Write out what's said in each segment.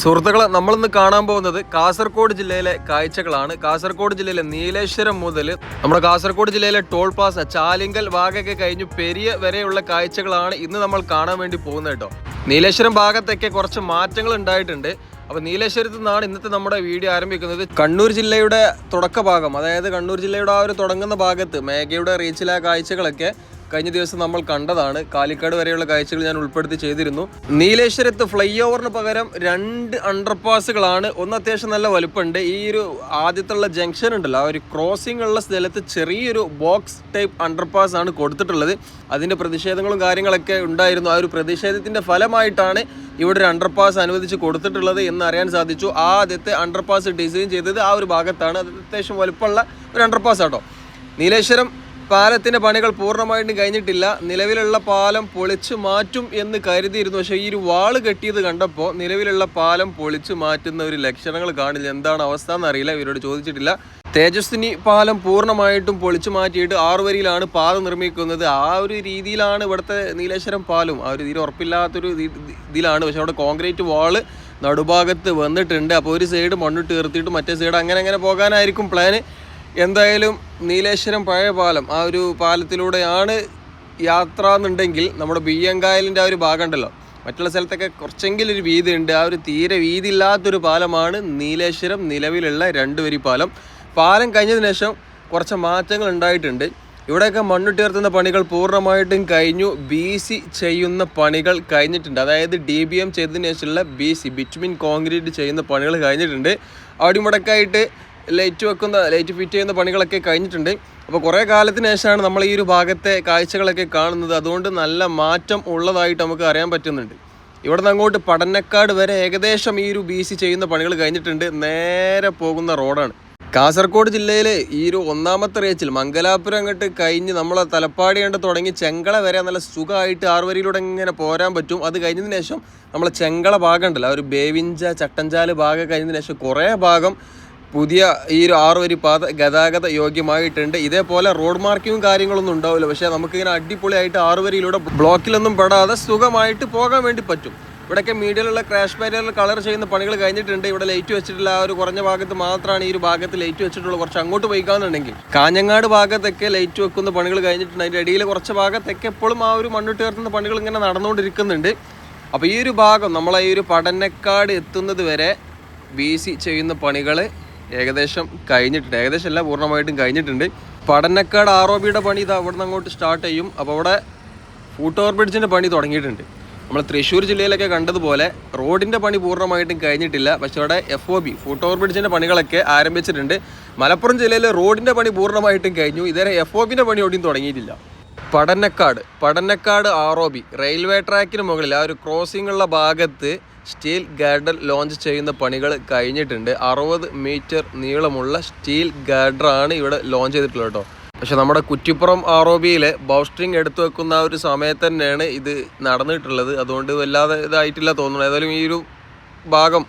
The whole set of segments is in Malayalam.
സുഹൃത്തുക്കളെ നമ്മളിന്ന് കാണാൻ പോകുന്നത് കാസർഗോഡ് ജില്ലയിലെ കാഴ്ചകളാണ്. കാസർഗോഡ് ജില്ലയിലെ നീലേശ്വരം മുതൽ നമ്മുടെ കാസർഗോഡ് ജില്ലയിലെ ടോൾ പാസ് ചാലിങ്കൽ ഭാഗമൊക്കെ കഴിഞ്ഞു പെരിയ വരെയുള്ള കാഴ്ചകളാണ് ഇന്ന് നമ്മൾ കാണാൻ വേണ്ടി പോകുന്നത് കേട്ടോ. നീലേശ്വരം ഭാഗത്തൊക്കെ കുറച്ച് മാറ്റങ്ങൾ ഉണ്ടായിട്ടുണ്ട്. അപ്പോൾ നീലേശ്വരത്തു നിന്നാണ് ഇന്നത്തെ നമ്മുടെ വീഡിയോ ആരംഭിക്കുന്നത്. കണ്ണൂർ ജില്ലയുടെ തുടക്ക ഭാഗം അതായത് കണ്ണൂർ ജില്ലയുടെ ആ ഒരു തുടങ്ങുന്ന ഭാഗത്ത് മേഘയുടെ റീച്ചിലെ കാഴ്ചകളൊക്കെ കഴിഞ്ഞ ദിവസം നമ്മൾ കണ്ടതാണ്. കാലിക്കാട് വരെയുള്ള കാഴ്ചകൾ ഞാൻ ഉൾപ്പെടുത്തി ചെയ്തിരുന്നു. നീലേശ്വരത്ത് ഫ്ലൈ ഓവറിന് പകരം രണ്ട് അണ്ടർപാസുകളാണ് ഒന്ന് അത്യാവശ്യം നല്ല വലുപ്പമുണ്ട്. ഈ ഒരു ആദ്യത്തുള്ള ജംഗ്ഷൻ ഉണ്ടല്ലോ ആ ഒരു ക്രോസിംഗ് ഉള്ള സ്ഥലത്ത് ചെറിയൊരു ബോക്സ് ടൈപ്പ് അണ്ടർപാസ് ആണ് കൊടുത്തിട്ടുള്ളത്. അതിന്റെ പ്രതിഷേധങ്ങളും കാര്യങ്ങളൊക്കെ ഉണ്ടായിരുന്നു. ആ ഒരു പ്രതിഷേധത്തിന്റെ ഫലമായിട്ടാണ് ഇവിടെ ഒരു അണ്ടർപാസ് അനുവദിച്ച് കൊടുത്തിട്ടുള്ളത് എന്ന് അറിയാൻ സാധിച്ചു. ആദ്യത്തെ അണ്ടർപാസ് ഡിസൈൻ ചെയ്തത് ആ ഒരു ഭാഗത്താണ്. അത് അത്യാവശ്യം വലുപ്പമുള്ള ഒരു അണ്ടർപാസ് ആട്ടോ. നീലേശ്വരം പാലത്തിന്റെ പണികൾ പൂർണമായിട്ടും കഴിഞ്ഞിട്ടില്ല. നിലവിലുള്ള പാലം പൊളിച്ചു മാറ്റും എന്ന് കരുതിയിരുന്നു. പക്ഷേ ഈ ഒരു വാൾ കെട്ടിയത് കണ്ടപ്പോൾ നിലവിലുള്ള പാലം പൊളിച്ചു മാറ്റുന്ന ഒരു ലക്ഷണങ്ങൾ കാണില്ല. എന്താണ് അവസ്ഥ എന്നറിയില്ല. ഇവരോട് ചോദിച്ചിട്ടില്ല. തേജസ്വിനി പാലം പൂർണമായിട്ടും പൊളിച്ചു മാറ്റിയിട്ട് ആറ് വരിയിലാണ് പാത നിർമ്മിക്കുന്നത്. ആ ഒരു രീതിയിലാണ് ഇവിടുത്തെ നീലേശ്വരം പാലും. ആ ഒരു തീരെ ഉറപ്പില്ലാത്തൊരു ഇതി- ഇതിലാണ്. പക്ഷെ അവിടെ കോൺക്രീറ്റ് വാൾ നടുഭാഗത്ത് വന്നിട്ടുണ്ട്. അപ്പോൾ ഒരു സൈഡ് മണ്ണിട്ട് തീർത്തിട്ട് മറ്റേ സൈഡ് അങ്ങനെ അങ്ങനെ പോകാനായിരിക്കും പ്ലാന്. എന്തായാലും നീലേശ്വരം പഴയ പാലം ആ ഒരു പാലത്തിലൂടെയാണ് യാത്ര എന്നുണ്ടെങ്കിൽ നമ്മുടെ ബിയ്യങ്കായലിന്റെ ആ ഒരു ഭാഗം ഉണ്ടല്ലോ മറ്റുള്ള സ്ഥലത്തൊക്കെ കുറച്ചെങ്കിലും ഒരു വീതി ഉണ്ട് ആ ഒരു തീരെ വീതി ഇല്ലാത്തൊരു പാലമാണ് നീലേശ്വരം നിലവിലുള്ള രണ്ട് വരി പാലം. പാലം കഴിഞ്ഞതിന് ശേഷം കുറച്ച് മാറ്റങ്ങൾ ഉണ്ടായിട്ടുണ്ട്. ഇവിടെയൊക്കെ മണ്ണിട്ടുയർത്തുന്ന പണികൾ പൂർണമായിട്ടും കഴിഞ്ഞു. ബി സി ചെയ്യുന്ന പണികൾ കഴിഞ്ഞിട്ടുണ്ട്. അതായത് ഡി ബി എം ചെയ്തതിന് ശേഷമുള്ള ബി സി ബിറ്റ്മിൻ കോൺക്രീറ്റ് ചെയ്യുന്ന പണികൾ കഴിഞ്ഞിട്ടുണ്ട്. അവിടെ മുടക്കായിട്ട് ലൈറ്റ് വെക്കുന്ന ലൈറ്റ് ഫിറ്റ് ചെയ്യുന്ന പണികളൊക്കെ കഴിഞ്ഞിട്ടുണ്ട്. അപ്പോൾ കുറേ കാലത്തിന് ശേഷമാണ് നമ്മൾ ഈ ഒരു ഭാഗത്തെ കാഴ്ചകളൊക്കെ കാണുന്നത്. അതുകൊണ്ട് നല്ല മാറ്റം ഉള്ളതായിട്ട് നമുക്ക് അറിയാൻ പറ്റുന്നുണ്ട്. ഇവിടെ നിന്ന് അങ്ങോട്ട് പടന്നക്കാട് വരെ ഏകദേശം ഈ ഒരു ബി സി ചെയ്യുന്ന പണികൾ കഴിഞ്ഞിട്ടുണ്ട്. നേരെ പോകുന്ന റോഡാണ്. കാസർഗോഡ് ജില്ലയിലെ ഈ ഒരു ഒന്നാമത്തെ റേച്ചിൽ മംഗലാപുരം അങ്ങോട്ട് കഴിഞ്ഞ് നമ്മളെ തലപ്പാടി കണ്ട് തുടങ്ങി ചെങ്കള വരെ നല്ല സുഖമായിട്ട് ആറുവരിയിലൂടെ ഇങ്ങനെ പോരാൻ പറ്റും. അത് കഴിഞ്ഞതിന് ശേഷം നമ്മളെ ചെങ്കള ഭാഗം ഉണ്ടല്ലോ ആ ഒരു ബേവിഞ്ച ചട്ടഞ്ചാൽ ഭാഗം കഴിഞ്ഞതിന് ശേഷം കുറേ ഭാഗം പുതിയ ഈ ഒരു ആറ് വരി പാത ഗതാഗത യോഗ്യമായിട്ടുണ്ട്. ഇതേപോലെ റോഡ് മാർക്കിങ്ങും കാര്യങ്ങളൊന്നും ഉണ്ടാവില്ല. പക്ഷേ നമുക്കിങ്ങനെ അടിപൊളിയായിട്ട് ആറ് വരിയിലൂടെ ബ്ലോക്കിലൊന്നും പെടാതെ സുഖമായിട്ട് പോകാൻ വേണ്ടി പറ്റും. ഇവിടെയൊക്കെ മീഡിയയിലുള്ള ക്രാഷ് ബാരിയറിൽ കളർ ചെയ്യുന്ന പണികൾ കഴിഞ്ഞിട്ടുണ്ട്. ഇവിടെ ലൈറ്റ് വെച്ചിട്ടുള്ള ആ ഒരു കുറഞ്ഞ ഭാഗത്ത് മാത്രമാണ് ഈ ഒരു ഭാഗത്ത് ലൈറ്റ് വെച്ചിട്ടുള്ളത് കുറച്ച് അങ്ങോട്ട് പോയിക്കാന്നുണ്ടെങ്കിൽ. കാഞ്ഞങ്ങാട് ഭാഗത്തൊക്കെ ലൈറ്റ് വെക്കുന്ന പണികൾ കഴിഞ്ഞിട്ടുണ്ട്. അതിന്റെ ഇടയിൽ കുറച്ച് ഭാഗത്തൊക്കെ എപ്പോഴും ആ ഒരു മണ്ണിട്ട് ഉയർത്തുന്ന പണികൾ ഇങ്ങനെ നടന്നുകൊണ്ടിരിക്കുന്നുണ്ട്. അപ്പോൾ ഈ ഒരു ഭാഗം നമ്മളെ ഈ ഒരു പടന്നക്കാട് എത്തുന്നത് വരെ ബി സി ചെയ്യുന്ന പണികൾ ഏകദേശം കഴിഞ്ഞിട്ടുണ്ട്. ഏകദേശം എല്ലാം പൂർണമായിട്ടും കഴിഞ്ഞിട്ടുണ്ട്. പടന്നക്കാട് ആർ ഒ ബിയുടെ പണി ഇത് അവിടെ അങ്ങോട്ട് സ്റ്റാർട്ട് ചെയ്യും. അപ്പോൾ അവിടെ ഫൂട്ട് ഓവർ ബ്രിഡ്ജിന്റെ പണി തുടങ്ങിയിട്ടുണ്ട്. നമ്മൾ തൃശ്ശൂർ ജില്ലയിലൊക്കെ കണ്ടതുപോലെ റോഡിന്റെ പണി പൂർണമായിട്ടും കഴിഞ്ഞിട്ടില്ല. പക്ഷേ അവിടെ F O B foot over ബ്രിഡ്ജിന്റെ പണികളൊക്കെ ആരംഭിച്ചിട്ടുണ്ട്. മലപ്പുറം ജില്ലയിലെ റോഡിന്റെ പണി പൂർണമായിട്ടും കഴിഞ്ഞു. ഇതുവരെ എഫ് ഒ ബിന്റെ പണി ഒടിയും തുടങ്ങിയിട്ടില്ല. Padannakkad Padannakkad R O B railway ട്രാക്കിന് മുകളിൽ ആ ഒരു ക്രോസിംഗ് ഉള്ള ഭാഗത്ത് സ്റ്റീൽ ഗാർഡർ ലോഞ്ച് ചെയ്യുന്ന പണികൾ കഴിഞ്ഞിട്ടുണ്ട്. അറുപത് മീറ്റർ നീളമുള്ള സ്റ്റീൽ ഗാർഡറാണ് ഇവിടെ ലോഞ്ച് ചെയ്തിട്ടുള്ളത് കേട്ടോ. പക്ഷെ നമ്മുടെ കുറ്റിപ്പുറം ആർ ഒ ബൗസ്റ്ററിങ് എടുത്തു വെക്കുന്ന ആ ഒരു സമയത്ത് തന്നെയാണ് ഇത് നടന്നിട്ടുള്ളത്. അതുകൊണ്ട് വല്ലാതെ ഇതായിട്ടില്ല തോന്നുന്നു. ഏതായാലും ഈ ഒരു ഭാഗം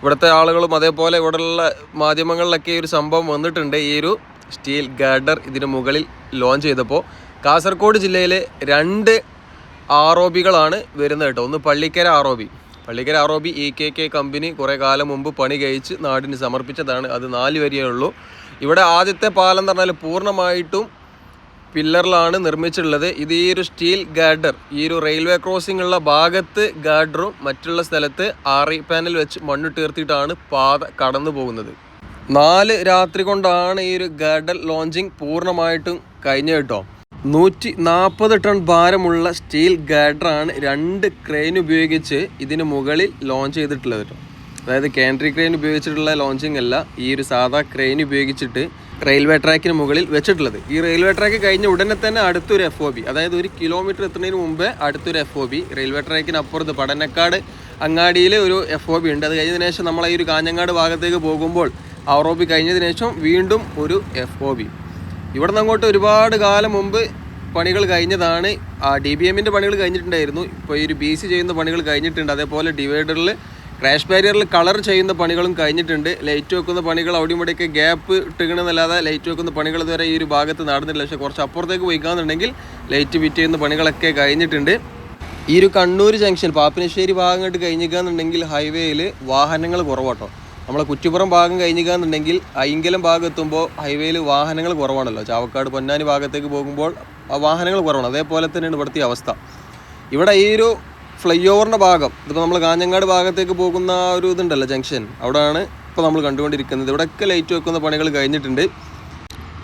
ഇവിടുത്തെ ആളുകളും അതേപോലെ ഇവിടെയുള്ള മാധ്യമങ്ങളിലൊക്കെ ഈ ഒരു സംഭവം വന്നിട്ടുണ്ട്. ഈ ഒരു സ്റ്റീൽ ഗാർഡർ ഇതിന് മുകളിൽ ലോഞ്ച് ചെയ്തപ്പോൾ കാസർഗോഡ് ജില്ലയിലെ രണ്ട് ആർ ഒ ബികളാണ് വരുന്നത് കേട്ടോ. ഒന്ന് Pallikkara R O B. Pallikkara ROB E K K company കുറേ കാലം മുമ്പ് പണി കഴിച്ച് നാടിന് സമർപ്പിച്ചതാണ്. അത് നാല് വരിയേ ഉള്ളൂ. ഇവിടെ ആദ്യത്തെ പാലം എന്ന് പറഞ്ഞാൽ പൂർണമായിട്ടും പില്ലറിലാണ് നിർമ്മിച്ചിട്ടുള്ളത്. ഇത് ഈ ഒരു സ്റ്റീൽ ഗാർഡർ ഈ ഒരു റെയിൽവേ ക്രോസിംഗ് ഉള്ള ഭാഗത്ത് ഗാർഡറും മറ്റുള്ള സ്ഥലത്ത് ആറി പാനൽ വെച്ച് മണ്ണ് തീർത്തിയിട്ടാണ് പാത കടന്നു പോകുന്നത്. നാല് രാത്രി കൊണ്ടാണ് ഈ ഒരു ഗാർഡർ ലോഞ്ചിങ് പൂർണമായിട്ടും കഴിഞ്ഞ കേട്ടോ. നൂറ്റി നാൽപ്പത് ടൺ ഭാരമുള്ള സ്റ്റീൽ ഗാഡറാണ് രണ്ട് ക്രെയിൻ ഉപയോഗിച്ച് ഇതിന് മുകളിൽ ലോഞ്ച് ചെയ്തിട്ടുള്ളത് കേട്ടോ. അതായത് കാൻട്രി ക്രെയിൻ ഉപയോഗിച്ചിട്ടുള്ള ലോഞ്ചിങ് അല്ല ഈ ഒരു സാധാ ക്രെയിൻ ഉപയോഗിച്ചിട്ട് റെയിൽവേ ട്രാക്കിന് മുകളിൽ വെച്ചിട്ടുള്ളത്. ഈ റെയിൽവേ ട്രാക്ക് കഴിഞ്ഞ ഉടനെ തന്നെ അടുത്തൊരു എഫ് ഒ ബി അതായത് ഒരു കിലോമീറ്റർ എത്തുന്നതിന് മുമ്പേ അടുത്തൊരു എഫ് ഒ ബി റെയിൽവേ ട്രാക്കിന് അപ്പുറത്ത് പടന്നക്കാട് അങ്ങാടിയിൽ ഒരു എഫ് ഒ ബി ഉണ്ട്. അത് കഴിഞ്ഞതിന് ശേഷം നമ്മൾ ഈ ഒരു കാഞ്ഞങ്ങാട് ഭാഗത്തേക്ക് പോകുമ്പോൾ ആർ ഒ ബി കഴിഞ്ഞതിന് ശേഷം വീണ്ടും ഒരു എഫ് ഒ ബി ഇവിടെ നിന്ന് അങ്ങോട്ട് ഒരുപാട് കാലം മുമ്പ് പണികൾ കഴിഞ്ഞതാണ്. ആ ഡി ബി എമ്മിന്റെ പണികൾ കഴിഞ്ഞിട്ടുണ്ടായിരുന്നു. ഇപ്പോൾ ഈ ഒരു ബി സി ചെയ്യുന്ന പണികൾ കഴിഞ്ഞിട്ടുണ്ട്. അതേപോലെ ഡിവൈഡറിൽ ക്രാഷ് ബാരിയറിൽ കളർ ചെയ്യുന്ന പണികളും കഴിഞ്ഞിട്ടുണ്ട്. ലൈറ്റ് വെക്കുന്ന പണികൾ അവിടെയും ഇവിടെയൊക്കെ ഗ്യാപ്പ് ഇട്ടുകണമെന്നല്ലാതെ ലൈറ്റ് വെക്കുന്ന പണികൾ ഇതുവരെ ഈ ഒരു ഭാഗത്ത് നടന്നിട്ടില്ല. പക്ഷേ കുറച്ച് അപ്പുറത്തേക്ക് പോയിക്കാന്നുണ്ടെങ്കിൽ ലൈറ്റ് ഫിറ്റ് ചെയ്യുന്ന പണികളൊക്കെ കഴിഞ്ഞിട്ടുണ്ട്. ഈ ഒരു കണ്ണൂർ ജംഗ്ഷൻ പാപ്പിനശ്ശേരി ഭാഗം കണ്ട് കഴിഞ്ഞിക്കാന്നുണ്ടെങ്കിൽ ഹൈവേയിൽ വാഹനങ്ങൾ കുറവാട്ടോ. നമ്മളെ കുറ്റിപ്പുറം ഭാഗം കഴിഞ്ഞിക്കാന്നുണ്ടെങ്കിൽ അയിങ്കലം ഭാഗം എത്തുമ്പോൾ ഹൈവേയിൽ വാഹനങ്ങൾ കുറവാണല്ലോ. ചാവക്കാട് പൊന്നാനി ഭാഗത്തേക്ക് പോകുമ്പോൾ വാഹനങ്ങൾ കുറവാണ്. അതേപോലെ തന്നെയാണ് ഇവിടുത്തെ അവസ്ഥ. ഇവിടെ ഈ ഒരു ഫ്ലൈ ഓവറിന്റെ ഭാഗം ഇതിപ്പോൾ നമ്മൾ കാഞ്ഞങ്ങാട് ഭാഗത്തേക്ക് പോകുന്ന ആ ഒരു ഇതുണ്ടല്ലോ ജംഗ്ഷൻ അവിടെയാണ് ഇപ്പോൾ നമ്മൾ കണ്ടുകൊണ്ടിരിക്കുന്നത്. ഇവിടെയൊക്കെ ലൈറ്റ് വെക്കുന്ന പണികൾ കഴിഞ്ഞിട്ടുണ്ട്.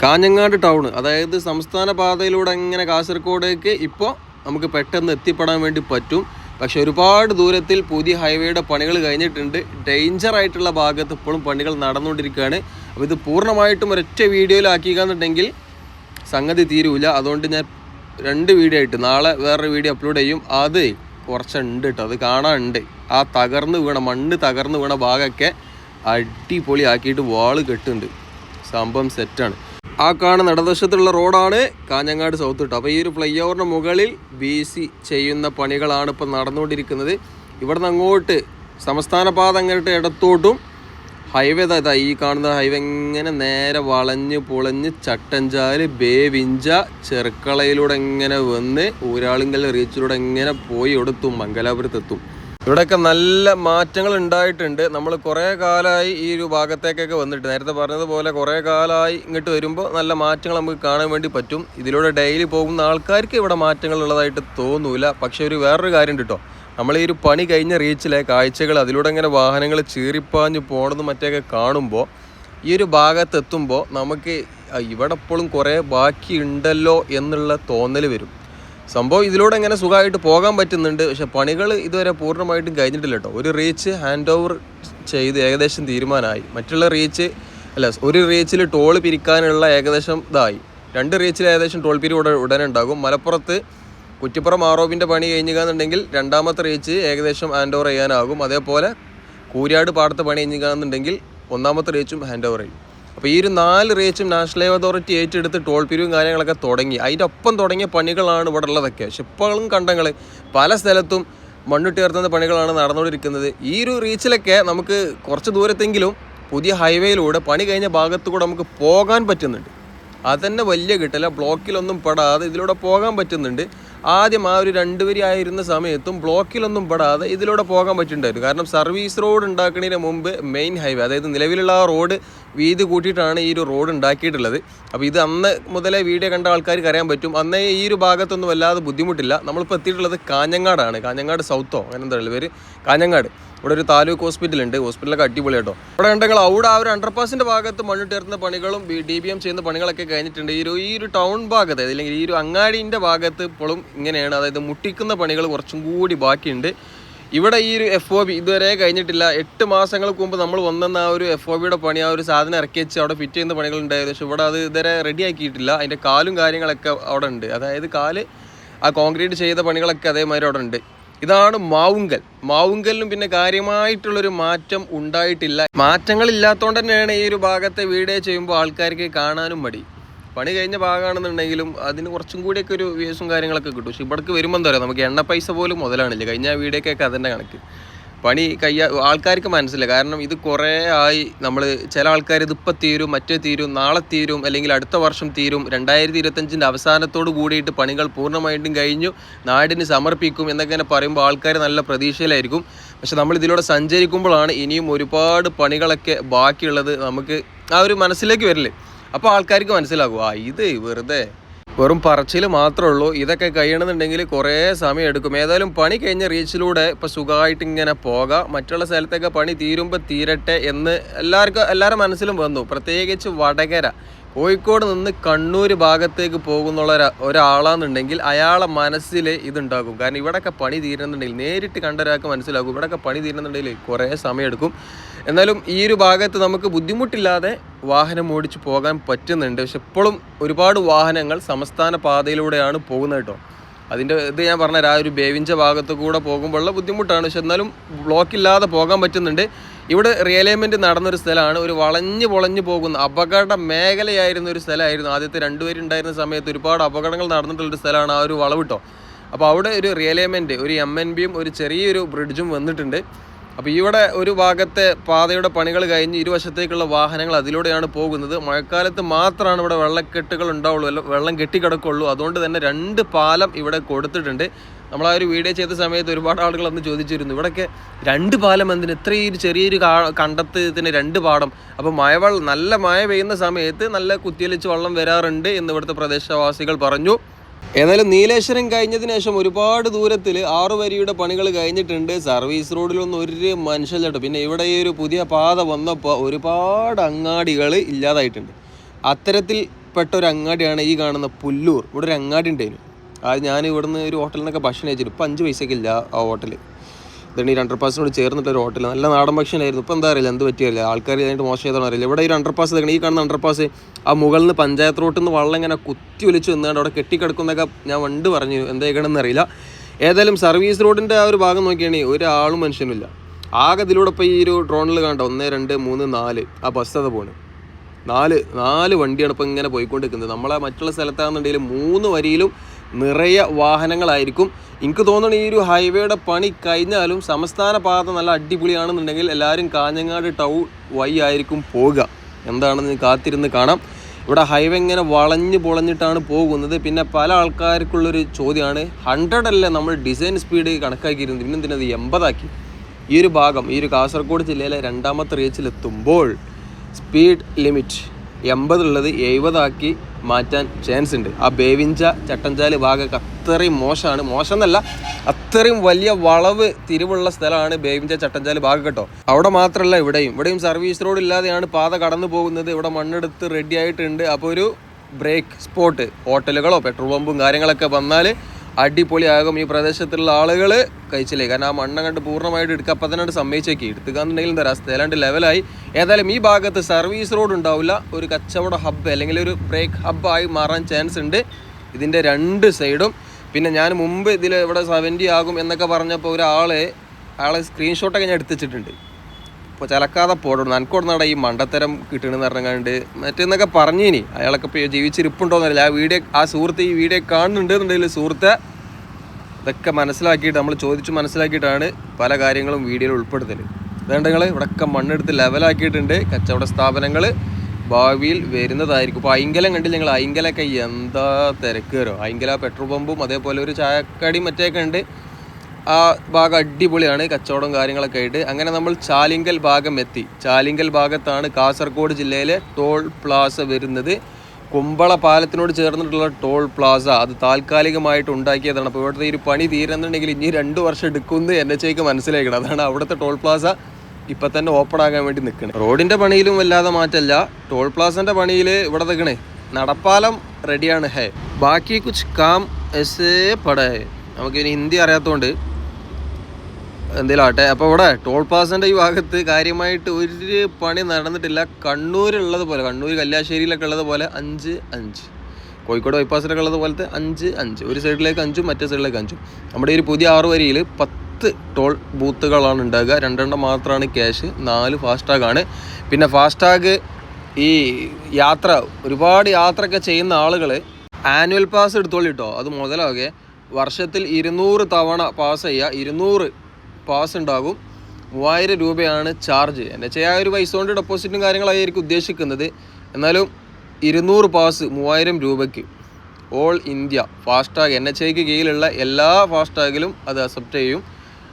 കാഞ്ഞങ്ങാട് ടൗൺ അതായത് സംസ്ഥാന പാതയിലൂടെ ഇങ്ങനെ കാസർഗോഡേക്ക് ഇപ്പോൾ നമുക്ക് പെട്ടെന്ന് എത്തിപ്പെടാൻ വേണ്ടി പറ്റും. പക്ഷെ ഒരുപാട് ദൂരത്തിൽ പുതിയ ഹൈവേയുടെ പണികൾ കഴിഞ്ഞിട്ടുണ്ട്. ഡേഞ്ചർ ആയിട്ടുള്ള ഭാഗത്ത് ഇപ്പോഴും പണികൾ നടന്നുകൊണ്ടിരിക്കുകയാണ്. അപ്പോൾ ഇത് പൂർണമായിട്ടും ഒരൊറ്റ വീഡിയോയിലാക്കിക്കാന്നുണ്ടെങ്കിൽ സംഗതി തീരൂല. അതുകൊണ്ട് ഞാൻ രണ്ട് വീഡിയോ ആയിട്ട് നാളെ വേറൊരു വീഡിയോ അപ്ലോഡ് ചെയ്യും. അത് കുറച്ചുണ്ട് കേട്ടോ അത് കാണാനുണ്ട്. ആ തകർന്ന് വീണ മണ്ണ് തകർന്ന് വീണ ഭാഗമൊക്കെ അടിപൊളി ആക്കിയിട്ട് വാൾ കെട്ടുന്നുണ്ട് സംഭവം സെറ്റാണ് ആ കാണുന്ന ഇടതുവശത്തുള്ള റോഡാണ് കാഞ്ഞങ്ങാട് സൗത്ത് കേട്ടോ അപ്പോൾ ഈ ഒരു ഫ്ലൈ ഓവറിന് മുകളിൽ ബി സി ചെയ്യുന്ന പണികളാണ് ഇപ്പോൾ നടന്നുകൊണ്ടിരിക്കുന്നത്. ഇവിടുന്ന് അങ്ങോട്ട് സംസ്ഥാന പാത അങ്ങോട്ട് ഇടത്തോട്ടും ഹൈവേ ഇതാ ഈ കാണുന്ന ഹൈവേ ഇങ്ങനെ നേരെ വളഞ്ഞ് പൊളഞ്ഞ് ചട്ടഞ്ചാൽ ബേവിഞ്ച ചെറുക്കളയിലൂടെ ഇങ്ങനെ വന്ന് ഊരാളുങ്കൽ റീച്ചിലൂടെ ഇങ്ങനെ പോയി എടുത്തും മംഗലാപുരത്തെത്തും. ഇവിടെയൊക്കെ നല്ല മാറ്റങ്ങൾ ഉണ്ടായിട്ടുണ്ട്. നമ്മൾ കുറേ കാലമായി ഈ ഒരു ഭാഗത്തേക്കൊക്കെ വന്നിട്ട്. നേരത്തെ പറഞ്ഞതുപോലെ കുറേ കാലമായി ഇങ്ങോട്ട് വരുമ്പോൾ നല്ല മാറ്റങ്ങൾ നമുക്ക് കാണാൻ വേണ്ടി പറ്റും. ഇതിലൂടെ ഡെയിലി പോകുന്ന ആൾക്കാർക്ക് ഇവിടെ മാറ്റങ്ങൾ ഉള്ളതായിട്ട് തോന്നൂല. പക്ഷെ ഒരു വേറൊരു കാര്യം കേട്ടോ നമ്മൾ ഈ ഒരു പണി കഴിഞ്ഞ റീച്ചിലെ കാഴ്ചകൾ അതിലൂടെ ഇങ്ങനെ വാഹനങ്ങൾ ചീറിപ്പാഞ്ഞ് പോണതും മറ്റൊക്കെ കാണുമ്പോൾ ഈ ഒരു ഭാഗത്തെത്തുമ്പോൾ നമുക്ക് ഇവിടെ ഇപ്പോഴും കുറേ ബാക്കിയുണ്ടല്ലോ എന്നുള്ള തോന്നൽ വരും. സംഭവം ഇതിലൂടെ ഇങ്ങനെ സുഖമായിട്ട് പോകാൻ പറ്റുന്നുണ്ട്. പക്ഷെ പണികൾ ഇതുവരെ പൂർണമായിട്ടും കഴിഞ്ഞിട്ടില്ല കേട്ടോ. ഒരു റീച്ച് ഹാൻഡ് ഓവർ ചെയ്ത് ഏകദേശം തീരുമാനമായി. മറ്റുള്ള റീച്ച് അല്ല ഒരു റീച്ചിൽ ടോൾ പിരിക്കാനുള്ള ഏകദേശം ഇതായി. രണ്ട് റീച്ചിൽ ഏകദേശം ടോൾ പിരി ഉടൻ ഉടനെ ഉണ്ടാകും. മലപ്പുറത്ത് കുറ്റിപ്പുറം ആറോബിന്റെ പണി കഴിഞ്ഞിക്കാന്നുണ്ടെങ്കിൽ രണ്ടാമത്തെ റീച്ച് ഏകദേശം ഹാൻഡ് ഓവർ ചെയ്യാനാകും. അതേപോലെ കൂരിയാട് പാടത്ത് പണി കഴിഞ്ഞിക്കാന്നുണ്ടെങ്കിൽ ഒന്നാമത്തെ റീച്ചും ഹാൻഡ് ഓവർ ചെയ്യും. അപ്പോൾ ഈ ഒരു നാല് റീച്ചും നാഷണൽ ഹൈവേ അതോറിറ്റി ഏറ്റെടുത്ത് ടോൾ പിരിവും കാര്യങ്ങളൊക്കെ തുടങ്ങി. അതിന്റെ ഒപ്പം തുടങ്ങിയ പണികളാണ് ഇവിടെ ഉള്ളതൊക്കെ. ഇപ്പോഴും കണ്ടങ്ങൾ പല സ്ഥലത്തും മണ്ണിട്ട് ഉയർത്തുന്ന പണികളാണ് നടന്നുകൊണ്ടിരിക്കുന്നത്. ഈ ഒരു റീച്ചിലൊക്കെ നമുക്ക് കുറച്ച് ദൂരത്തെങ്കിലും പുതിയ ഹൈവേയിലൂടെ പണി കഴിഞ്ഞ ഭാഗത്തു കൂടെ നമുക്ക് പോകാൻ പറ്റുന്നുണ്ട്. അതന്നെ വലിയ കിട്ടില്ല ബ്ലോക്കിലൊന്നും പെടാതെ ഇതിലൂടെ പോകാൻ പറ്റുന്നുണ്ട്. ആദ്യം ആ ഒരു രണ്ട് വരി ആയിരുന്ന സമയത്തും ബ്ലോക്കിലൊന്നും പെടാതെ ഇതിലൂടെ പോകാൻ പറ്റുന്നുണ്ടായിരുന്നു കാരണം സർവീസ് റോഡ് ഉണ്ടാക്കുന്നതിന് മുമ്പ് മെയിൻ ഹൈവേ അതായത് നിലവിലുള്ള ആ റോഡ് വീതി കൂട്ടിയിട്ടാണ് ഈ ഒരു റോഡ് ഉണ്ടാക്കിയിട്ടുള്ളത്. അപ്പോൾ ഇത് അന്ന് മുതലേ വീഡിയോ കണ്ട ആൾക്കാർക്ക് അറിയാൻ പറ്റും. അന്നേ ഈ ഒരു ഭാഗത്തൊന്നും വല്ലാതെ ബുദ്ധിമുട്ടില്ല. നമ്മളിപ്പോൾ എത്തിയിട്ടുള്ളത് കാഞ്ഞങ്ങാടാണ്. കാഞ്ഞങ്ങാട് സൗത്തോ അങ്ങനെ എന്താ പേര്? കാഞ്ഞങ്ങാട്. ഇവിടെ ഒരു താലൂക്ക് ഹോസ്പിറ്റൽ ഉണ്ട് ഹോസ്പിറ്റലൊക്കെ അടിപൊളി കേട്ടോ. ഇവിടെ ഉണ്ടെങ്കിൽ അവിടെ ആ ഒരു അണ്ടർപാസിന്റെ ഭാഗത്ത് മണ്ണിട്ടേർന്ന പണികളും ഡി ബി എം ചെയ്യുന്ന പണികളൊക്കെ കഴിഞ്ഞിട്ടുണ്ട്. ഈ ഒരു ഈ ഒരു ടൗൺ ഭാഗത്ത് അല്ലെങ്കിൽ ഈ ഒരു അങ്ങാടിന്റെ ഭാഗത്ത് ഇപ്പോഴും ഇങ്ങനെയാണ്. അതായത് മുട്ടിക്കുന്ന പണികൾ കുറച്ചും കൂടി ബാക്കിയുണ്ട്. ഇവിടെ ഈ ഒരു എഫ് ഒ ബി ഇതുവരെ കഴിഞ്ഞിട്ടില്ല. എട്ട് മാസങ്ങൾക്ക് മുമ്പ് നമ്മൾ വന്നെന്ന ആ ഒരു എഫ് ഒ ബിയുടെ പണി ആ ഒരു സാധനം ഇറക്കി വെച്ച് അവിടെ ഫിറ്റ് ചെയ്യുന്ന പണികൾ ഉണ്ടായിരുന്നു. പക്ഷെ ഇവിടെ അത് ഇതുവരെ റെഡി ആക്കിയിട്ടില്ല. അതിന്റെ കാലും കാര്യങ്ങളൊക്കെ അവിടെ ഉണ്ട്. അതായത് കാൽ ആ കോൺക്രീറ്റ് ചെയ്ത പണികളൊക്കെ അതേമാതിരി അവിടെ ഉണ്ട്. ഇതാണ് മാവുങ്കൽ. മാവുങ്കലിനും പിന്നെ കാര്യമായിട്ടുള്ളൊരു മാറ്റം ഉണ്ടായിട്ടില്ല. മാറ്റങ്ങൾ ഇല്ലാത്തതുകൊണ്ട് തന്നെയാണ് ഈ ഒരു ഭാഗത്തെ വീഡിയോ ചെയ്യുമ്പോൾ ആൾക്കാർക്ക് കാണാനും മടി. പണി കഴിഞ്ഞ ഭാഗമാണെന്നുണ്ടെങ്കിലും അതിന് കുറച്ചും കൂടിയൊക്കെ ഒരു വ്യൂസും കാര്യങ്ങളൊക്കെ കിട്ടും. പക്ഷെ ഇവിടേക്ക് വരുമ്പോൾ എന്താ പറയുക? നമുക്ക് എണ്ണ പൈസ പോലും മുതലാണില്ല. കഴിഞ്ഞ വീടേക്കൊക്കെ അതിന്റെ കണക്ക്. പണി കയ്യ ആൾക്കാർക്ക് മനസ്സില്ല കാരണം ഇത് കുറേ ആയി നമ്മൾ ചില ആൾക്കാർ ഇതിപ്പോൾ തീരും മറ്റേ തീരും നാളെ തീരും അല്ലെങ്കിൽ അടുത്ത വർഷം തീരും രണ്ടായിരത്തി ഇരുപത്തഞ്ചിന്റെ അവസാനത്തോട് കൂടിയിട്ട് പണികൾ പൂർണമായിട്ടും കഴിഞ്ഞു നാടിന് സമർപ്പിക്കും എന്നൊക്കെ ഇങ്ങനെ പറയുമ്പോൾ ആൾക്കാർ നല്ല പ്രതീക്ഷയിലായിരിക്കും. പക്ഷെ നമ്മൾ ഇതിലൂടെ സഞ്ചരിക്കുമ്പോഴാണ് ഇനിയും ഒരുപാട് പണികളൊക്കെ ബാക്കിയുള്ളത് നമുക്ക് ആ ഒരു മനസ്സിലേക്ക് വരില്ലേ അപ്പോൾ ആൾക്കാർക്ക് മനസ്സിലാകും ആ ഇത് വെറുതെ വെറും പറച്ചിൽ മാത്രമേ ഉള്ളൂ. ഇതൊക്കെ കഴിയണമെന്നുണ്ടെങ്കിൽ കുറേ സമയം എടുക്കും. ഏതായാലും പണി കഴിഞ്ഞ റീച്ചിലൂടെ ഇപ്പോൾ സുഖമായിട്ട് ഇങ്ങനെ പോകാം. മറ്റുള്ള സ്ഥലത്തൊക്കെ പണി തീരുമ്പോൾ തീരട്ടെ എന്ന് എല്ലാവർക്കും എല്ലാവരുടെ മനസ്സിലും വന്നു. പ്രത്യേകിച്ച് വടകര. കോഴിക്കോട് നിന്ന് കണ്ണൂർ ഭാഗത്തേക്ക് പോകുന്നുള്ള ഒരാ- ഒരാളാണെന്നുണ്ടെങ്കിൽ അയാളെ മനസ്സിൽ ഇതുണ്ടാകും. കാരണം ഇവിടെയൊക്കെ പണി തീരുന്നുണ്ടെങ്കിൽ നേരിട്ട് കണ്ട ഒരാൾക്ക് മനസ്സിലാകും. ഇവിടെയൊക്കെ പണി തീരുന്നുണ്ടെങ്കിൽ കുറേ സമയമെടുക്കും എന്നാലും ഈ ഒരു ഭാഗത്ത് നമുക്ക് ബുദ്ധിമുട്ടില്ലാതെ വാഹനം ഓടിച്ച് പോകാൻ പറ്റുന്നുണ്ട്. പക്ഷെ ഇപ്പോഴും ഒരുപാട് വാഹനങ്ങൾ സംസ്ഥാന പാതയിലൂടെയാണ് പോകുന്നത് കേട്ടോ. അതിന്റെ ഇത് ഞാൻ പറഞ്ഞ ആ ഒരു ബേവിഞ്ച ഭാഗത്ത് കൂടെ പോകുമ്പോഴുള്ള ബുദ്ധിമുട്ടാണ്. പക്ഷെ എന്നാലും ബ്ലോക്ക് ഇല്ലാതെ പോകാൻ പറ്റുന്നുണ്ട്. ഇവിടെ റിയലൈൻമെന്റ് നടന്നൊരു സ്ഥലമാണ്. ഒരു വളഞ്ഞു പൊളഞ്ഞു പോകുന്ന അപകട മേഖലയായിരുന്ന ഒരു സ്ഥലമായിരുന്നു. ആദ്യത്തെ രണ്ടുപേരുണ്ടായിരുന്ന സമയത്ത് ഒരുപാട് അപകടങ്ങൾ നടന്നിട്ടുള്ളൊരു സ്ഥലമാണ് ആ ഒരു വളവ് കേട്ടോ. അപ്പോൾ അവിടെ ഒരു റിയലൈൻമെന്റ് ഒരു എം എൻ ബിയും ഒരു ചെറിയൊരു ബ്രിഡ്ജും വന്നിട്ടുണ്ട്. അപ്പോൾ ഇവിടെ ഒരു ഭാഗത്തെ പാതയുടെ പണികൾ കഴിഞ്ഞ് ഇരുവശത്തേക്കുള്ള വാഹനങ്ങൾ അതിലൂടെയാണ് പോകുന്നത്. മഴക്കാലത്ത് മാത്രമാണ് ഇവിടെ വെള്ളക്കെട്ടുകൾ ഉണ്ടാവുള്ളൂ വെള്ളം കെട്ടിക്കിടക്കുള്ളൂ. അതുകൊണ്ട് തന്നെ രണ്ട് പാലം ഇവിടെ കൊടുത്തിട്ടുണ്ട്. നമ്മൾ ആ ഒരു വീഡിയോ ചെയ്ത സമയത്ത് ഒരുപാട് ആളുകൾ അന്ന് ചോദിച്ചിരുന്നു ഇവിടെയൊക്കെ രണ്ട് പാലം എന്തിന്? ഇത്രയും ചെറിയൊരു കണ്ടത്ത് ഇതിന് രണ്ട് പാടം. അപ്പോൾ മഴവെള്ളം നല്ല മഴ പെയ്യുന്ന സമയത്ത് നല്ല കുത്തിയൊലിച്ച് വെള്ളം വരാറുണ്ട് എന്ന് ഇവിടുത്തെ പ്രദേശവാസികൾ പറഞ്ഞു. ഏതായാലും നീലേശ്വരം കഴിഞ്ഞതിന് ശേഷം ഒരുപാട് ദൂരത്തിൽ ആറു വരിയുടെ പണികൾ കഴിഞ്ഞിട്ടുണ്ട്. സർവീസ് റോഡിലൊന്നും ഒരു മനുഷ്യല്ലോ പിന്നെ ഇവിടെ ഈ ഒരു പുതിയ പാത വന്നപ്പോൾ ഒരുപാട് അങ്ങാടികൾ ഇല്ലാതായിട്ടുണ്ട്. അത്തരത്തിൽ പെട്ട ഒരു അങ്ങാടിയാണ് ഈ കാണുന്ന പുല്ലൂർ. ഇവിടെ ഒരു അങ്ങാടി ഉണ്ടായിരുന്നു അത് ഞാൻ ഇവിടുന്ന് ഒരു ഹോട്ടലിൽ നിന്നൊക്കെ ഭക്ഷണം കഴിച്ചിട്ട് ഇപ്പം അഞ്ച് പൈസക്കില്ല ആ ഹോട്ടൽ ഇതാണ് ഈ രണ്ടർ പാസിനോട് ചേർന്നിട്ട് ഒരു ഹോട്ടൽ നല്ല നാടൻ ഭക്ഷണമായിരുന്നു ഇപ്പം എന്താ അറിയില്ല എന്ത് പറ്റിയല്ല ആൾക്കാർ ഇതിനായിട്ട് മോശം ചെയ്താണോ അറിയില്ല. ഇവിടെ ഒരു അണ്ടർ പാസ് ഈ കാണുന്ന അണ്ടർപാസ് ആ മുകളിൽ നിന്ന് പഞ്ചായത്ത് റോട്ടിൽ നിന്ന് വെള്ളം ഇങ്ങനെ കുത്തി ഒലിച്ച് നിന്നാണ്ട് അവിടെ കെട്ടിക്കിടക്കുന്നൊക്കെ ഞാൻ വണ്ട് പറഞ്ഞു. എന്താ ചെയ്യണമെന്ന് അറിയില്ല. ഏതായാലും സർവീസ് റോഡിന്റെ ആ ഒരു ഭാഗം നോക്കിയാണെങ്കിൽ ഒരാളും മനുഷ്യനില്ല ആകെ ഇതിലൂടെ ഇപ്പോൾ ഈ ഒരു ഡ്രോണിൽ കണ്ട ഒന്ന് രണ്ട് മൂന്ന് നാല് ആ ബസ് അത് പോണ്. നാല് നാല് വണ്ടിയാണ് ഇപ്പോൾ ഇങ്ങനെ പോയിക്കൊണ്ടിരിക്കുന്നത്. നമ്മളെ മറ്റുള്ള സ്ഥലത്താണെന്നുണ്ടെങ്കിൽ മൂന്ന് വരിയിലും നിറയെ വാഹനങ്ങളായിരിക്കും. എനിക്ക് തോന്നുന്നു ഈ ഒരു ഹൈവേയുടെ പണി കഴിഞ്ഞാലും സംസ്ഥാന പാത നല്ല അടിപൊളിയാണെന്നുണ്ടെങ്കിൽ എല്ലാവരും കാഞ്ഞങ്ങാട് ടൗൺ വൈ ആയിരിക്കും പോവുക. എന്താണെന്ന് കാത്തിരുന്ന് കാണാം. ഇവിടെ ഹൈവേ ഇങ്ങനെ വളഞ്ഞു പൊളഞ്ഞിട്ടാണ് പോകുന്നത്. പിന്നെ പല ആൾക്കാർക്കുള്ളൊരു ചോദ്യമാണ് ഹൺഡ്രഡ് അല്ലേ നമ്മൾ ഡിസൈൻ സ്പീഡ് കണക്കാക്കിയിരുന്നത്? പിന്നെ എന്തിനത് എൺപതാക്കി? ഈ ഒരു ഭാഗം ഈ ഒരു കാസർഗോഡ് ജില്ലയിലെ രണ്ടാമത്തെ റീച്ചിലെത്തുമ്പോൾ സ്പീഡ് ലിമിറ്റ് എൺപതുള്ളത് എഴുപതാക്കി മാറ്റാൻ ചാൻസ് ഉണ്ട്. ആ ബേവിഞ്ച ചട്ടഞ്ചാൽ ഭാഗമൊക്കെ അത്രയും മോശമാണ്. മോശം എന്നല്ല അത്രയും വലിയ വളവ് തിരിവുള്ള സ്ഥലമാണ് ബേവിഞ്ച ചട്ടഞ്ചാൽ ഭാഗം കേട്ടോ. അവിടെ മാത്രമല്ല ഇവിടെയും. ഇവിടെയും സർവീസ് റോഡ് ഇല്ലാതെയാണ് പാത കടന്നു പോകുന്നത്. ഇവിടെ മണ്ണെടുത്ത് റെഡി ആയിട്ടുണ്ട്. അപ്പോൾ ഒരു ബ്രേക്ക് സ്പോട്ട് ഹോട്ടലുകളോ പെട്രോൾ പമ്പും കാര്യങ്ങളൊക്കെ വന്നാൽ അടിപൊളിയാകും ഈ പ്രദേശത്തുള്ള ആളുകൾ കഴിച്ചില്ലേ? കാരണം ആ മണ്ണ കണ്ട് പൂർണമായിട്ട് എടുക്കുക. അപ്പം തന്നെ സമ്മതിച്ചേക്കി. എടുത്തുകാന്നുണ്ടെങ്കിലും അവസ്ഥ ഏതാണ്ട് ലെവലായി ഏതായാലും ഈ ഭാഗത്ത് സർവീസ് റോഡ് ഉണ്ടാവില്ല. ഒരു കച്ചവട ഹബ്ബ് അല്ലെങ്കിൽ ഒരു ബ്രേക്ക് ഹബ്ബായി മാറാൻ ചാൻസ് ഉണ്ട്. ഇതിന്റെ രണ്ട് സൈഡും പിന്നെ ഞാൻ മുമ്പ് ഇതിൽ ഇവിടെ സെവന്റി ആകും എന്നൊക്കെ പറഞ്ഞപ്പോൾ ഒരാളെ ആളെ സ്ക്രീൻഷോട്ടൊക്കെ ഞാൻ എടുത്തിച്ചിട്ടുണ്ട് ഇപ്പോൾ ചിലക്കാതെ പോടും എനിക്കൊടുന്നാടെ ഈ മണ്ടത്തരം കിട്ടണമെന്ന് പറഞ്ഞുകൊണ്ട് മറ്റേന്നൊക്കെ പറഞ്ഞിനി. അയാളൊക്കെ ഇപ്പോൾ ജീവിച്ചിരിപ്പുണ്ടോന്നറിയില്ല. ആ വീഡിയോ ആ സുഹൃത്ത് ഈ വീഡിയോ കാണുന്നുണ്ടെന്നുണ്ടെങ്കിൽ സുഹൃത്തെ ഇതൊക്കെ മനസ്സിലാക്കിയിട്ട് നമ്മൾ ചോദിച്ച് മനസ്സിലാക്കിയിട്ടാണ് പല കാര്യങ്ങളും വീഡിയോയിൽ ഉൾപ്പെടുത്തൽ അതുകൊണ്ട് നിങ്ങൾ ഇവിടെയൊക്കെ മണ്ണെടുത്ത് ലെവലാക്കിയിട്ടുണ്ട്. കച്ചവട സ്ഥാപനങ്ങൾ ഭാവിയിൽ വരുന്നതായിരിക്കും. ഇപ്പോൾ ഐങ്കലം കണ്ടില്ല നിങ്ങൾ ഐങ്കലൊക്കെ എന്താ തിരക്ക് വരും ഐങ്കല പെട്രോൾ പമ്പും അതേപോലെ ഒരു ചായക്കടി മറ്റേയൊക്കെ ഉണ്ട്. ആ ഭാഗം അടിപൊളിയാണ് കച്ചവടം കാര്യങ്ങളൊക്കെ ആയിട്ട്. അങ്ങനെ നമ്മൾ ചാലിങ്കൽ ഭാഗം എത്തി. ചാലിങ്കൽ ഭാഗത്താണ് കാസർഗോഡ് ജില്ലയിലെ ടോൾ പ്ലാസ വരുന്നത്. കുമ്പള പാലത്തിനോട് ചേർന്നിട്ടുള്ള ടോൾ പ്ലാസ. അത് താൽക്കാലികമായിട്ട് ഉണ്ടാക്കിയതാണ്. അപ്പോൾ ഇവിടുത്തെ ഈ പണി തീരുന്നുണ്ടെങ്കിൽ ഇനി രണ്ട് വർഷം എടുക്കുമെന്ന് എൻ എച്ച് ഐക്ക് മനസ്സിലാക്കണം അതാണ് അവിടുത്തെ ടോൾ പ്ലാസ ഇപ്പം തന്നെ ഓപ്പൺ ആകാൻ വേണ്ടി നിൽക്കുന്നത് റോഡിന്റെ പണിയിലും വല്ലാതെ മാറ്റമല്ല. ടോൾ പ്ലാസന്റെ പണിയിൽ ഇവിടെ നിൽക്കണേ. നടപ്പാലം റെഡിയാണ് ഹേ. ബാക്കി കുച്ച് കാം എസ് പടേ. നമുക്ക് ഇനി ഹിന്ദി അറിയാത്തതുകൊണ്ട് എന്തേലും ആട്ടെ അപ്പോൾ ഇവിടെ ടോൾ പ്ലാസന്റെ ഈ ഭാഗത്ത് കാര്യമായിട്ട് ഒരു പണി നടന്നിട്ടില്ല. കണ്ണൂരുള്ളത് പോലെ കണ്ണൂർ കല്യാശ്ശേരിയിലൊക്കെ ഉള്ളത് പോലെ അഞ്ച് അഞ്ച്. കോഴിക്കോട് ബൈപ്പാസിലൊക്കെ ഉള്ളത് പോലത്തെ അഞ്ച് അഞ്ച്. ഒരു സൈഡിലേക്ക് അഞ്ചും മറ്റേ സൈഡിലേക്ക് അഞ്ചും. നമ്മുടെ ഒരു പുതിയ ആറ് വരിയിൽ പത്ത് ടോൾ ബൂത്തുകളാണ് ഉണ്ടാകുക രണ്ടെണ്ണം മാത്രമാണ് ക്യാഷ് നാല് ഫാസ്ടാഗാണ് പിന്നെ ഫാസ്ടാഗ് ഈ യാത്ര ഒരുപാട് യാത്രയൊക്കെ ചെയ്യുന്ന ആളുകൾ ആനുവൽ പാസ് എടുത്തോളിട്ടോ അത് മുതലാകെ വർഷത്തിൽ ഇരുന്നൂറ് തവണ പാസ് ചെയ്യുക. ഇരുന്നൂറ് പാസ് ഉണ്ടാകും. മൂവായിരം രൂപയാണ് ചാർജ് എന്റെ ആ ഒരു പൈസ കൊണ്ട് ഡെപ്പോസിറ്റും കാര്യങ്ങളായിരിക്കും ഉദ്ദേശിക്കുന്നത്. എന്നാലും ഇരുന്നൂറ് പാസ് മൂവായിരം രൂപയ്ക്ക്. All India FASTag N H ഐക്ക് കീഴിലുള്ള എല്ലാ ഫാസ്ടാഗിലും അത് അക്സെപ്റ്റ് ചെയ്യും.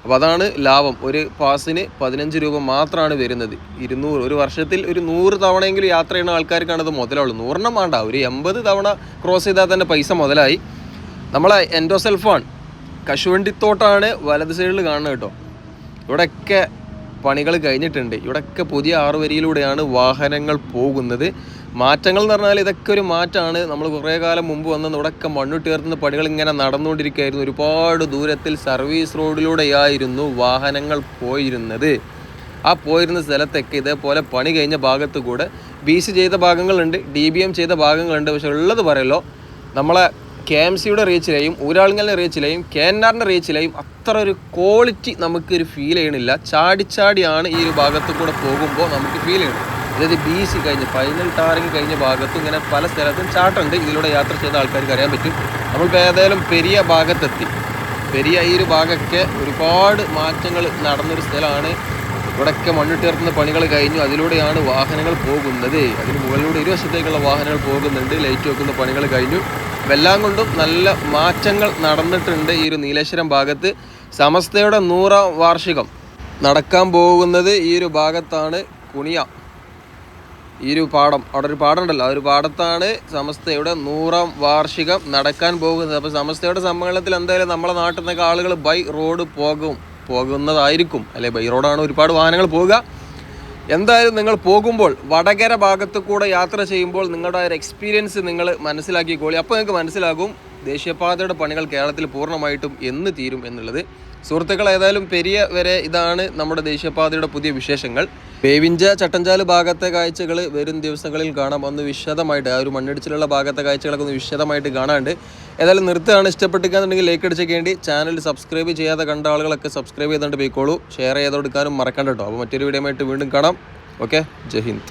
അപ്പോൾ അതാണ് ലാഭം. ഒരു പാസിന് പതിനഞ്ച് രൂപ മാത്രമാണ് വരുന്നത്. ഇരുന്നൂറ്. ഒരു വർഷത്തിൽ ഒരു നൂറ് തവണയെങ്കിലും യാത്ര ചെയ്യുന്ന ആൾക്കാർക്കാണ് അത് മുതലുള്ളൂ നൂറെണ്ണം വേണ്ട. ഒരു എൺപത് തവണ ക്രോസ് ചെയ്താൽ തന്നെ പൈസ മുതലായി. നമ്മളെ എൻഡോസെൽഫാൺ കശുവണ്ടിത്തോട്ടാണ് വലത് സൈഡിൽ കാണുന്നത് കേട്ടോ. ഇവിടെയൊക്കെ പണികൾ കഴിഞ്ഞിട്ടുണ്ട്. ഇവിടെയൊക്കെ പുതിയ ആറുവരിയിലൂടെയാണ് വാഹനങ്ങൾ പോകുന്നത്. മാറ്റങ്ങൾ എന്ന് പറഞ്ഞാൽ ഇതൊക്കെ ഒരു മാറ്റമാണ്. നമ്മൾ കുറേ കാലം മുമ്പ് വന്ന് ഇവിടെയൊക്കെ മണ്ണുട്ടേർത്തുന്ന പണികൾ ഇങ്ങനെ നടന്നുകൊണ്ടിരിക്കുകയായിരുന്നു. ഒരുപാട് ദൂരത്തിൽ സർവീസ് റോഡിലൂടെയായിരുന്നു വാഹനങ്ങൾ പോയിരുന്നത്. ആ പോയിരുന്ന സ്ഥലത്തൊക്കെ ഇതേപോലെ പണി കഴിഞ്ഞ ഭാഗത്ത് കൂടെ ബി സി ചെയ്ത ഭാഗങ്ങളുണ്ട് ഡി ബി എം ചെയ്ത ഭാഗങ്ങളുണ്ട്. പക്ഷെ ഉള്ളത് പറയല്ലോ നമ്മളെ കെ എം സിയുടെ റീച്ചിലെയും ഊരാളുങ്ങളുടെ റീച്ചിലെയും കെ എൻ ആറിന്റെ റീച്ചിലെയും അത്ര ഒരു ക്വാളിറ്റി നമുക്ക് ഒരു ഫീൽ ചെയ്യണില്ല. ചാടിച്ചാടിയാണ് ഈ ഒരു ഭാഗത്തു കൂടെ പോകുമ്പോൾ നമുക്ക് ഫീൽ ചെയ്യണം. അതായത് ബി സി കഴിഞ്ഞ് ഫൈനൽ ടാറിങ് കഴിഞ്ഞ ഭാഗത്തും ഇങ്ങനെ പല സ്ഥലത്തും ചാട്ടുണ്ട് ഇതിലൂടെ യാത്ര ചെയ്ത ആൾക്കാർക്ക് അറിയാൻ പറ്റും. നമ്മളിപ്പോൾ ഏതായാലും പെരിയ ഭാഗത്തെത്തി. പെരിയ ഈ ഒരു ഭാഗമൊക്കെ ഒരുപാട് മാറ്റങ്ങൾ നടന്നൊരു സ്ഥലമാണ്. ഇവിടെയൊക്കെ മണ്ണിട്ടേർത്തുന്ന പണികൾ കഴിഞ്ഞു. അതിലൂടെയാണ് വാഹനങ്ങൾ പോകുന്നത്. അതിന് മുകളിലൂടെ ഇരുവശത്തേക്കുള്ള വാഹനങ്ങൾ പോകുന്നുണ്ട്. ലൈറ്റ് വെക്കുന്ന പണികൾ കഴിഞ്ഞു. എല്ലാം കൊണ്ടും നല്ല മാറ്റങ്ങൾ നടന്നിട്ടുണ്ട് ഈ ഒരു നീലേശ്വരം ഭാഗത്ത്. സമസ്തയുടെ നൂറാം വാർഷികം നടക്കാൻ പോകുന്നത് ഈ ഒരു ഭാഗത്താണ് കുണിയ. ഈ ഒരു പാടം. അവിടെ ഒരു പാടം ഉണ്ടല്ലോ ആ ഒരു പാടത്താണ് സമസ്തയുടെ നൂറാം വാർഷികം നടക്കാൻ പോകുന്നത്. അപ്പോൾ സമസ്തയുടെ സമ്മേളനത്തിൽ എന്തായാലും നമ്മളെ നാട്ടിൽ നിന്നൊക്കെ ആളുകൾ ബൈ റോഡ് പോകും. പോകുന്നതായിരിക്കും. അല്ലെ ബൈ റോഡാണ് ഒരുപാട് വാഹനങ്ങൾ പോവുക എന്തായാലും നിങ്ങൾ പോകുമ്പോൾ വടകര ഭാഗത്ത് കൂടെ യാത്ര ചെയ്യുമ്പോൾ നിങ്ങളുടെ ഒരു എക്സ്പീരിയൻസ് നിങ്ങൾ മനസ്സിലാക്കിക്കോളി അപ്പോൾ നിങ്ങൾക്ക് മനസ്സിലാകും ദേശീയപാതയുടെ പണികൾ കേരളത്തിൽ പൂർണമായിട്ടും എന്ന് തീരും എന്നുള്ളത്. സുഹൃത്തുക്കൾ ഏതായാലും പെരിയ വരെ ഇതാണ് നമ്മുടെ ദേശീയപാതയുടെ പുതിയ വിശേഷങ്ങൾ. വേവിഞ്ച ചട്ടഞ്ചാൽ ഭാഗത്തെ കാഴ്ചകൾ വരും ദിവസങ്ങളിൽ കാണാം. ഒന്ന് വിശദമായിട്ട് ആ ഒരു മണ്ണിടിച്ചിലുള്ള ഭാഗത്തെ കാഴ്ചകളൊക്കെ ഒന്ന് വിശദമായിട്ട് കാണാണ്ട് ഏതായാലും നിർത്തുകയാണ്. ഇഷ്ടപ്പെട്ടിരിക്കുകയാണെന്നുണ്ടെങ്കിൽ ലൈക്ക് അടിച്ചേക്കേണ്ടി ചാനൽ സബ്സ്ക്രൈബ് ചെയ്യാതെ കണ്ട ആളുകളൊക്കെ സബ്സ്ക്രൈബ് ചെയ്തുകൊണ്ട് പോയിക്കോളൂ. ഷെയർ ചെയ്ത് കൊടുക്കാനും മറക്കണ്ട കേട്ടോ. അപ്പോൾ മറ്റൊരു വീഡിയോ വീണ്ടും കാണാം. ഓക്കെ ജയ് ഹിന്ദ്.